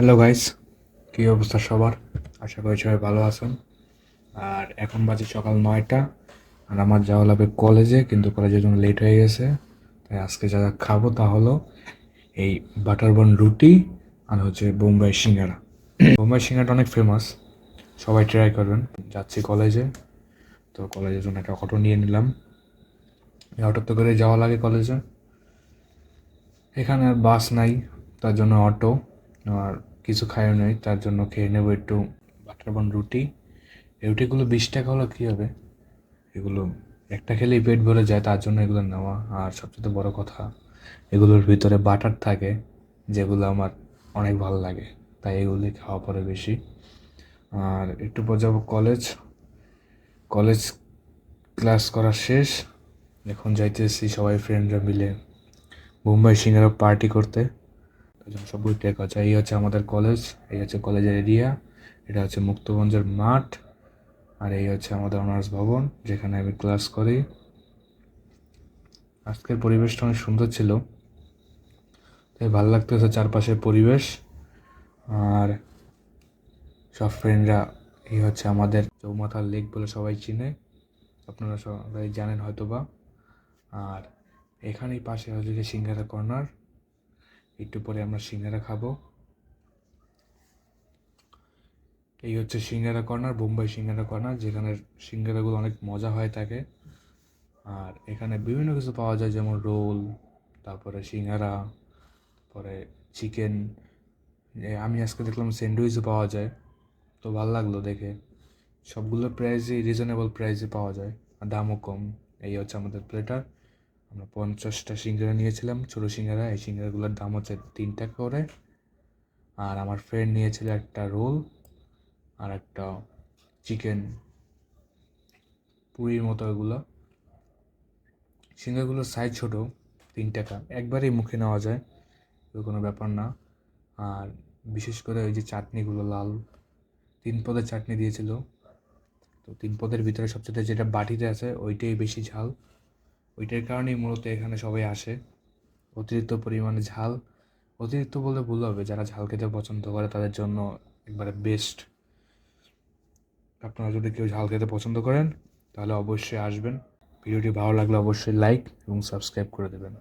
Hello guys কী অবস্থা সবার? আশা করি সবাই ভালো আছেন। আর এখন বাজে সকাল নয়টা, আর আমার যাওয়া লাগবে কলেজে কিন্তু কলেজের জন্য লেট হয়ে গেছে। তাই আজকে যা যা খাব তা হলো এই বাটার বন রুটি আর হচ্ছে বোম্বাই সিঙ্গারা। বোম্বাই সিঙ্গারাটা অনেক ফেমাস সবাই ট্রাই করবেন। যাচ্ছি কলেজে তো কলেজের জন্য একটা অটো নিয়ে নিলাম। এই অটোতে করে যাওয়া লাগে কলেজে এখানে আর বাস নাই, তার জন্য অটো আর কিছু খাইও নেই, তার জন্য খেয়ে নেব একটু বাটার বন রুটি। রুটিগুলো বিশ টাকা হলো, কী হবে? এগুলো একটা খেলেই পেট ভরে যায়, তার জন্য এগুলো নেওয়া। আর সবচেয়ে বড় কথা, এগুলোর ভিতরে বাটার থাকে, যেগুলো আমার অনেক ভালো লাগে, তাই এগুলি খাওয়া পরে বেশি। আর একটু পর যাব কলেজ। কলেজ ক্লাস করা শেষ। এখন যাইতেছি সবাই ফ্রেন্ডরা মিলে মুম্বাই সিঙ্গারা পার্টি করতে। তাই জন্য সব টেক আছে। এই হচ্ছে আমাদের কলেজ এই হচ্ছে কলেজের এরিয়া এটা হচ্ছে মুক্তগঞ্জের মাঠ, আর এই হচ্ছে আমাদের অনার্স ভবন, যেখানে আমি ক্লাস করি। আজকের পরিবেশটা অনেক সুন্দর ছিল। তাই ভালো লাগতেছে চারপাশের পরিবেশ। আর সব ফ্রেন্ডরা এই হচ্ছে আমাদের চৌমাথার লেক বলে সবাই চিনে। আপনারা সবাই জানেন হয়তো বা আর এখানেই পাশে হচ্ছে সিঙ্গারা কর্নার। একটু পরে আমরা সিঙ্গারা খাব। এই হচ্ছে সিঙ্গারা কর্নার, বোম্বাই সিঙ্গারা কর্নার, যেখানে সিঙ্গারাগুলো অনেক মজা হয়ে থাকে আর এখানে বিভিন্ন কিছু পাওয়া যায়, যেমন রোল, তারপরে সিঙ্গারা, তারপরে চিকেন। আমি আজকে দেখলাম স্যান্ডউইচও পাওয়া যায়, তো ভালো লাগল দেখে। সবগুলো প্রাইসই রিজনেবল প্রাইসে পাওয়া যায়, আর দামও কম। এই হচ্ছে আমাদের প্লেটার আমরা পঞ্চাশটা সিঙ্গারা নিয়েছিলাম, ছোটো সিঙ্গারা। এই সিঙ্গারাগুলোর দাম হচ্ছে তিন টাকা করে। আর আমার ফ্রেন্ড নিয়েছিল একটা রোল আর একটা চিকেন পুরীর মতো এগুলো। সিঙ্গারগুলোর সাইজ ছোট, তিন টাকা। একবারেই মুখে নেওয়া যায় কোনো ব্যাপার না। আর বিশেষ করে ওই যে চাটনিগুলো লাল, তিন পদের চাটনি দিয়েছিল। তো তিন পদের ভিতরে সবচেয়ে যেটা বাটিতে আছে, ওইটাই বেশি ঝাল। ওইটার কারণেই মূলত এখানে সবাই আসে। অতিরিক্ত পরিমাণে ঝাল। অতিরিক্ত বলতে ভুল হবে, যারা ঝাল খেতে পছন্দ করে তাদের জন্য একবারে বেস্ট আপনারা যদি কেউ ঝাল খেতে পছন্দ করেন, তাহলে অবশ্যই আসবেন। ভিডিওটি ভালো লাগলে অবশ্যই লাইক এবং সাবস্ক্রাইব করে দেবেন।